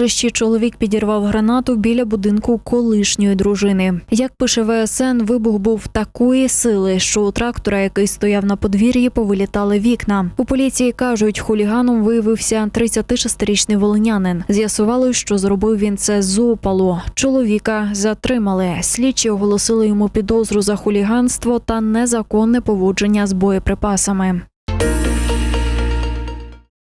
Запорожищі чоловік підірвав гранату біля будинку колишньої дружини. Як пише ВСН, вибух був такої сили, що у трактора, який стояв на подвір'ї, повилітали вікна. У поліції кажуть, хуліганом виявився 36-річний волинянин. З'ясували, що зробив він це з опалу. Чоловіка затримали. Слідчі оголосили йому підозру за хуліганство та незаконне поводження з боєприпасами.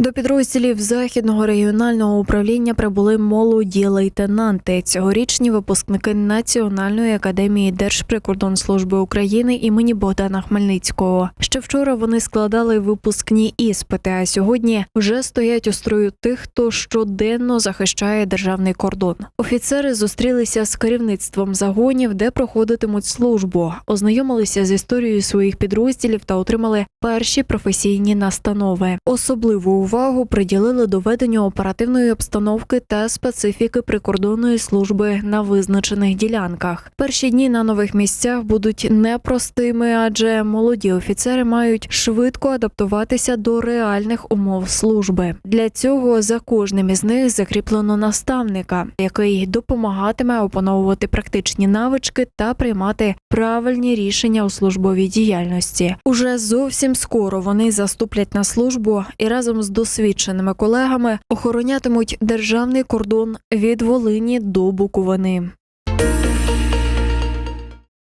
До підрозділів західного регіонального управління прибули молоді лейтенанти, цьогорічні випускники Національної академії Держприкордонслужби України імені Богдана Хмельницького. Ще вчора вони складали випускні іспити, а сьогодні вже стоять у строю тих, хто щоденно захищає державний кордон. Офіцери зустрілися з керівництвом загонів, де проходитимуть службу, ознайомилися з історією своїх підрозділів та отримали перші професійні настанови. Особливу увагу приділили доведенню оперативної обстановки та специфіки прикордонної служби на визначених ділянках. Перші дні на нових місцях будуть непростими, адже молоді офіцери мають швидко адаптуватися до реальних умов служби. Для цього за кожним із них закріплено наставника, який допомагатиме опановувати практичні навички та приймати правильні рішення у службовій діяльності. Уже зовсім скоро вони заступлять на службу і разом з досвідченими колегами охоронятимуть державний кордон від Волині до Буковини.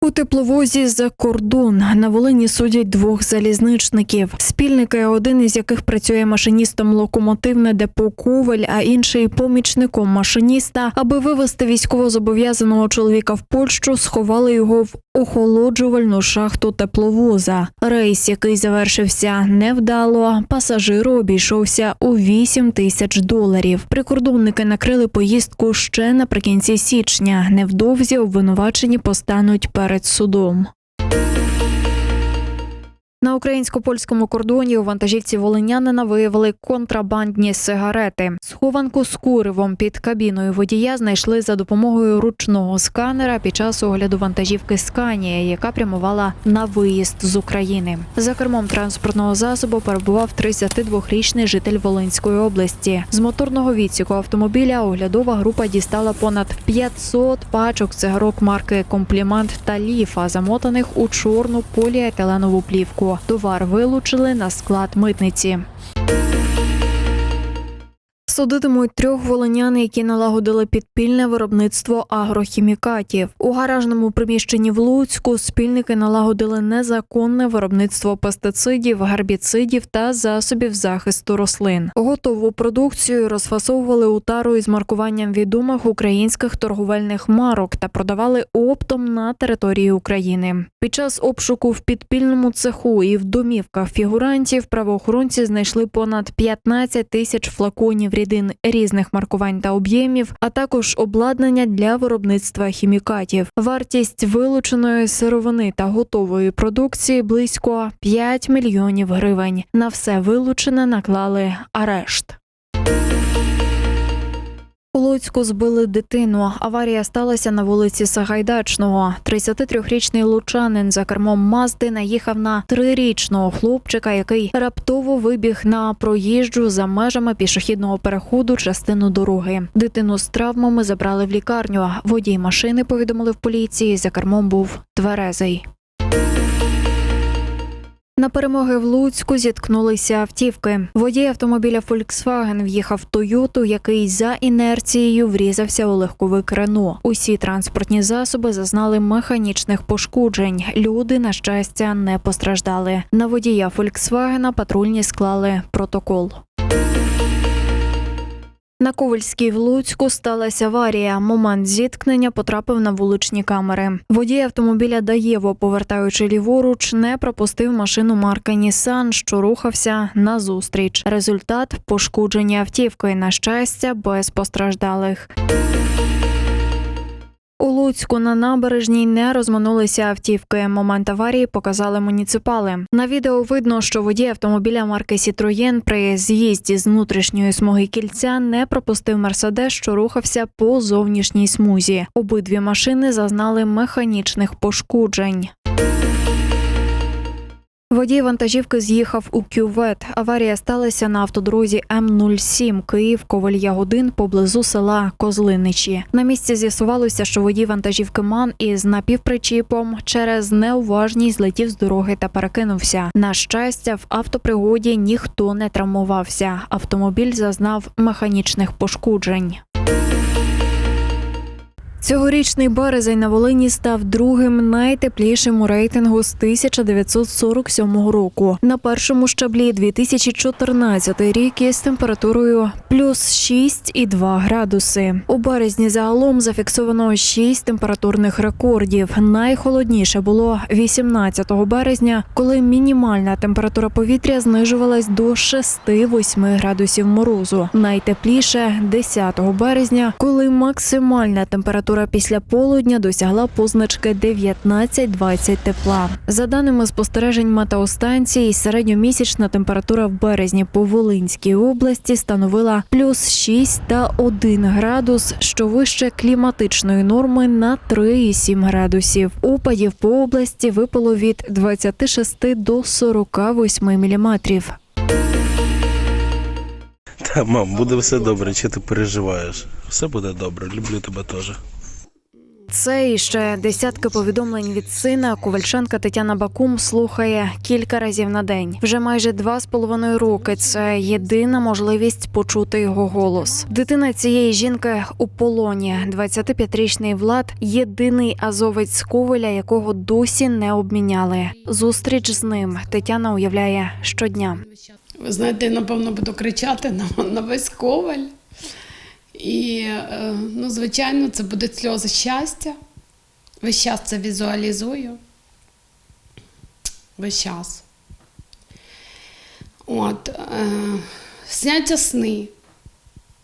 У тепловозі за кордон на Волині судять двох залізничників. Спільники, один із яких працює машиністом локомотивне депо Коваль, а інший помічником машиніста, аби вивезти військовозобов'язаного чоловіка в Польщу, сховали його в охолоджувальну шахту тепловоза. Рейс, який завершився невдало, пасажиру обійшовся у 8 тисяч доларів. Прикордонники накрили поїздку ще наприкінці січня. Невдовзі обвинувачені постануть перед судом. На українсько-польському кордоні у вантажівці волинянина виявили контрабандні сигарети. Схованку з куривом під кабіною водія знайшли за допомогою ручного сканера під час огляду вантажівки Сканія, яка прямувала на виїзд з України. За кермом транспортного засобу перебував 32-річний житель Волинської області. З моторного відсіку автомобіля оглядова група дістала понад 500 пачок цигарок марки Комплімент та Ліфа, замотаних у чорну поліетиленову плівку. Товар вилучили на склад митниці. Судитимуть трьох волинян, які налагодили підпільне виробництво агрохімікатів. У гаражному приміщенні в Луцьку спільники налагодили незаконне виробництво пестицидів, гербіцидів та засобів захисту рослин. Готову продукцію розфасовували у тару із маркуванням відомих українських торговельних марок та продавали оптом на території України. Під час обшуку в підпільному цеху і в домівках фігурантів правоохоронці знайшли понад 15 тисяч флаконів рідин різних маркувань та об'ємів, а також обладнання для виробництва хімікатів. Вартість вилученої сировини та готової продукції близько 5 мільйонів гривень. На все вилучене наклали арешт. У Луцьку збили дитину. Аварія сталася на вулиці Сагайдачного. 33-річний лучанин за кермом Мазди наїхав на трирічного хлопчика, який раптово вибіг на проїжджу за межами пішохідного переходу частину дороги. Дитину з травмами забрали в лікарню. Водій машини повідомили в поліції. За кермом був тверезий. На перемоги в Луцьку зіткнулися автівки. Водій автомобіля Volkswagen в'їхав в Тойоту, який за інерцією врізався у легковик Рено. Усі транспортні засоби зазнали механічних пошкоджень. Люди, на щастя, не постраждали. На водія Volkswagen патрульні склали протокол. На Ковальській в Луцьку сталася аварія. Момент зіткнення потрапив на вуличні камери. Водій автомобіля Даєво, повертаючи ліворуч, не пропустив машину марки Нісан, що рухався назустріч. Результат пошкодження автівки. На щастя, без постраждалих. У Луцьку на набережній не розминулися автівки. Момент аварії показали муніципали. На відео видно, що водій автомобіля марки Сітроєн при з'їзді з внутрішньої смуги кільця не пропустив мерседес, що рухався по зовнішній смузі. Обидві машини зазнали механічних пошкоджень. Водій вантажівки з'їхав у кювет. Аварія сталася на автодрозі М07 Київ Коваль Ягодин поблизу села Козлиничі. На місці з'ясувалося, що водій вантажівки Ман із напівпричіпом через неуважність злетів з дороги та перекинувся. На щастя, в автопригоді ніхто не травмувався. Автомобіль зазнав механічних пошкоджень. Цьогорічний березень на Волині став другим найтеплішим у рейтингу з 1947 року. На першому щаблі 2014 рік із температурою плюс 6,2 градуси. У березні загалом зафіксовано 6 температурних рекордів. Найхолодніше було 18 березня, коли мінімальна температура повітря знижувалась до 6-8 градусів морозу. Найтепліше 10 березня, коли максимальна температура після полудня досягла позначки 19-20 тепла. За даними спостережень метеостанцій, середньомісячна температура в березні по Волинській області становила плюс 6 та 1 градус, що вище кліматичної норми на 3,7 градусів. Опадів по області випало від 26 до 48 міліметрів. Та, мам, буде все добре, чи ти переживаєш? Все буде добре, люблю тебе теж. Це і ще десятки повідомлень від сина. Ковальченка Тетяна Бакум слухає кілька разів на день. Вже майже два з половиною роки. Це єдина можливість почути його голос. Дитина цієї жінки у полоні. 25-річний Влад єдиний азовець з Ковеля, якого досі не обміняли. Зустріч з ним Тетяна уявляє щодня. Ви знаєте, напевно буду кричати на, на весь коваль. І, е, ну, звичайно, це будуть сльози щастя. Весь час це візуалізую. Весь час. От, е, сняться сни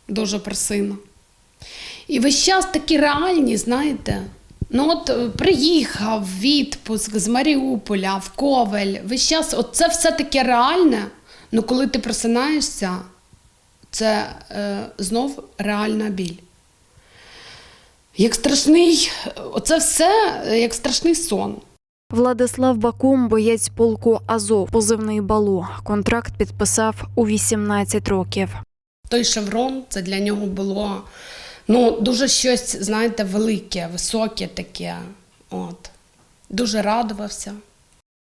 дуже про сина. І весь час такі реальні, знаєте. Ну от е, приїхав відпуск з Маріуполя в Ковель. Весь час, от це все таке реальне. Ну коли ти просинаєшся, це е, знов реальна біль. Як страшний, оце все е, як страшний сон. Владислав Бакум, боєць полку Азов, позивний балу. Контракт підписав у 18 років. Той шеврон це для нього було ну, дуже щось, знаєте, велике, високе таке. От. Дуже радувався.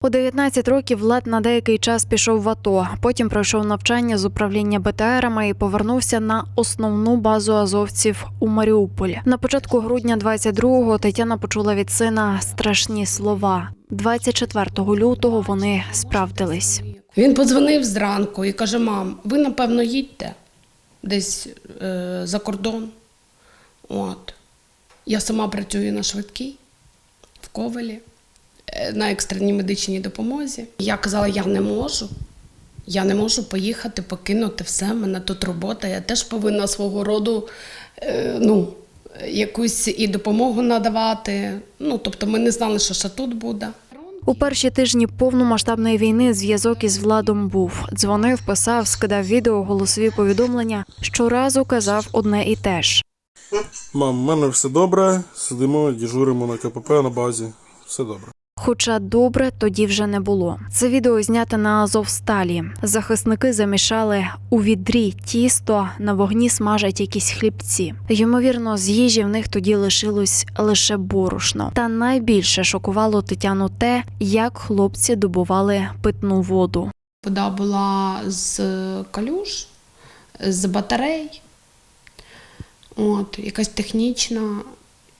У 19 років Влад на деякий час пішов в АТО. Потім пройшов навчання з управління БТРами і повернувся на основну базу азовців у Маріуполь. На початку грудня 22-го Тетяна почула від сина страшні слова. 24 лютого вони справдились. Він подзвонив зранку і каже: мам, ви напевно їдьте десь е, за кордон. От. Я сама працюю на швидкій в Ковелі е, на екстреній медичній допомозі. Я казала, я не можу. Я не можу поїхати, покинути все. мене тут робота. Я теж повинна свого роду е, ну, якусь і допомогу надавати. Ну, тобто ми не знали, що ще тут буде. У перші тижні повномасштабної війни зв'язок із владом був. Дзвонив, писав, скидав відео, голосові повідомлення. Щоразу казав одне і те ж. Мам, в мене все добре. Сидимо, діжуримо на КПП на базі. Все добре. Хоча добре тоді вже не було. Це відео знято на Азовсталі. Захисники замішали у відрі тісто, на вогні смажать якісь хлібці. Ймовірно, з їжі в них тоді лишилось лише борошно. Та найбільше шокувало Тетяну те, як хлопці добували питну воду. Вода була з калюж, з батарей. От, якась технічна.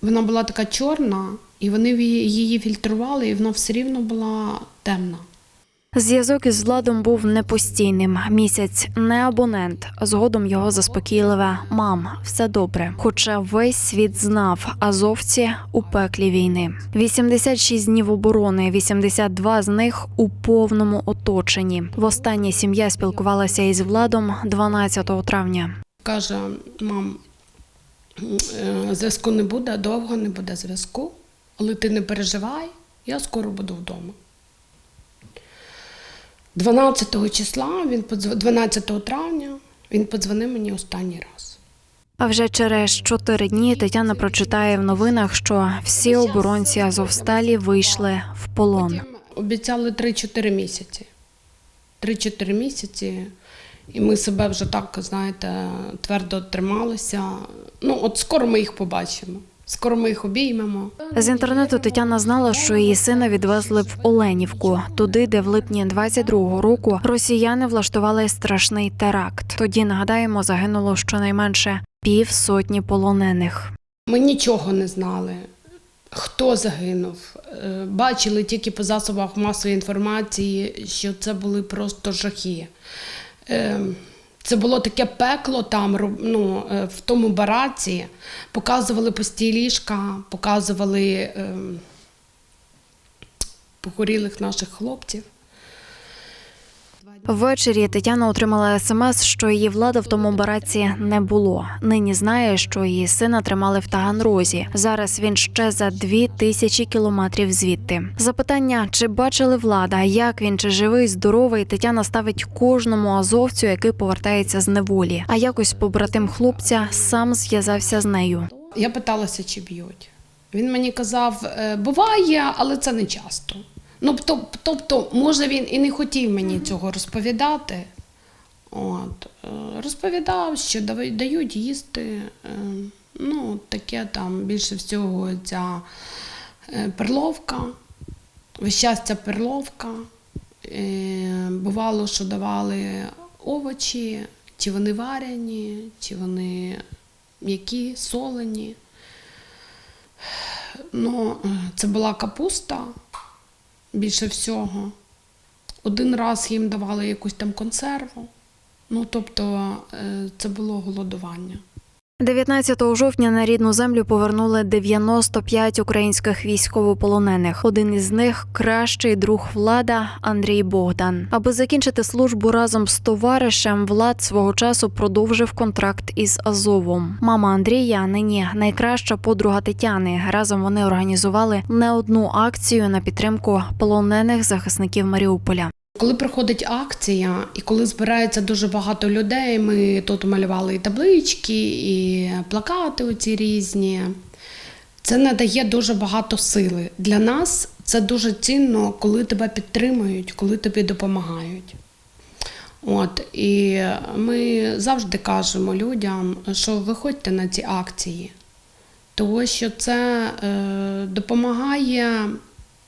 Вона була така чорна, і вони її фільтрували, і вона все рівно була темна. Зв'язок із владом був непостійним. Місяць не абонент. Згодом його заспокійливе мам, все добре. Хоча весь світ знав азовці у пеклі війни. 86 днів оборони, 82 з них у повному оточенні. Востаннє сім'я спілкувалася із владом 12 травня. Каже, мам, е, зв'язку не буде, довго не буде зв'язку, але ти не переживай, я скоро буду вдома. 12 числа, він подзв... 12 травня, він подзвонив мені останній раз. А вже через чотири дні Тетяна прочитає в новинах, що всі оборонці Азовсталі вийшли в полон. обіцяли 3-4 місяці. 3-4 місяці. І ми себе вже так, знаєте, твердо трималися. Ну, от скоро ми їх побачимо. Скоро ми їх обіймемо. З інтернету Тетяна знала, що її сина відвезли в Оленівку, туди, де в липні 22-го року росіяни влаштували страшний теракт. Тоді нагадаємо, загинуло щонайменше півсотні полонених. Ми нічого не знали. Хто загинув? Е, Бачили тільки по засобах масової інформації, що це були просто жахи. Це було таке пекло там, ну, е, в тому бараці. Показували пусті ліжка, показували е, похорілих наших хлопців. Ввечері Тетяна отримала смс, що її влада в тому бараці не було. Нині знає, що її сина тримали в Таганрозі. Зараз він ще за дві тисячі кілометрів звідти. Запитання, чи бачили влада, як він чи живий, здоровий, Тетяна ставить кожному азовцю, який повертається з неволі. А якось побратим хлопця сам зв'язався з нею. Я питалася, чи б'ють. Він мені казав, «Е, буває, але це не часто. Ну, тобто, може, він і не хотів мені цього розповідати. От, е, розповідав, що дають їсти. е, Ну, таке там більше всього ця е, перловка, весь час ця перловка. Бувало, що давали овочі, чи вони варені, чи вони м'які, солені. Ну, це була капуста більше всього. Один раз їм давали якусь там консерву. Ну, тобто, е, це було голодування. 19 жовтня на рідну землю повернули 95 українських військовополонених. Один із них кращий друг влада Андрій Богдан. Аби закінчити службу разом з товаришем, влад свого часу продовжив контракт із Азовом. Мама Андрія нині найкраща подруга Тетяни. Разом вони організували не одну акцію на підтримку полонених захисників Маріуполя. Коли проходить акція, і коли збирається дуже багато людей, ми тут малювали і таблички, і плакати оці різні. Це надає дуже багато сили. Для нас це дуже цінно, коли тебе підтримують, коли тобі допомагають. От, і ми завжди кажемо людям, що виходьте на ці акції, тому що це е, допомагає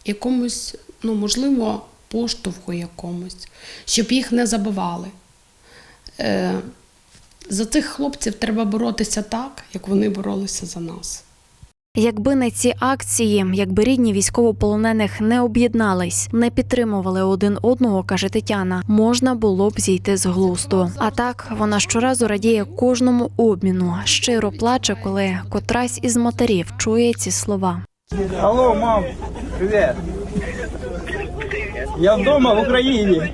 якомусь, ну, можливо, поштовху якомусь, щоб їх не забивали. Е, за цих хлопців треба боротися так, як вони боролися за нас. Якби не ці акції, якби рідні військовополонених не об'єднались, не підтримували один одного, каже Тетяна, можна було б зійти з глузду. А так вона щоразу радіє кожному обміну, щиро плаче, коли котрась із матерів чує ці слова. Алло, мам, привет. Я вдома в Україні.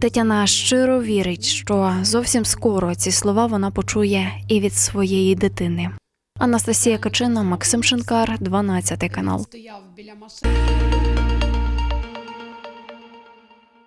Тетяна щиро вірить, що зовсім скоро ці слова вона почує і від своєї дитини. Анастасія Качина, Максим Шинкар, 12 канал. Стояв біля машини.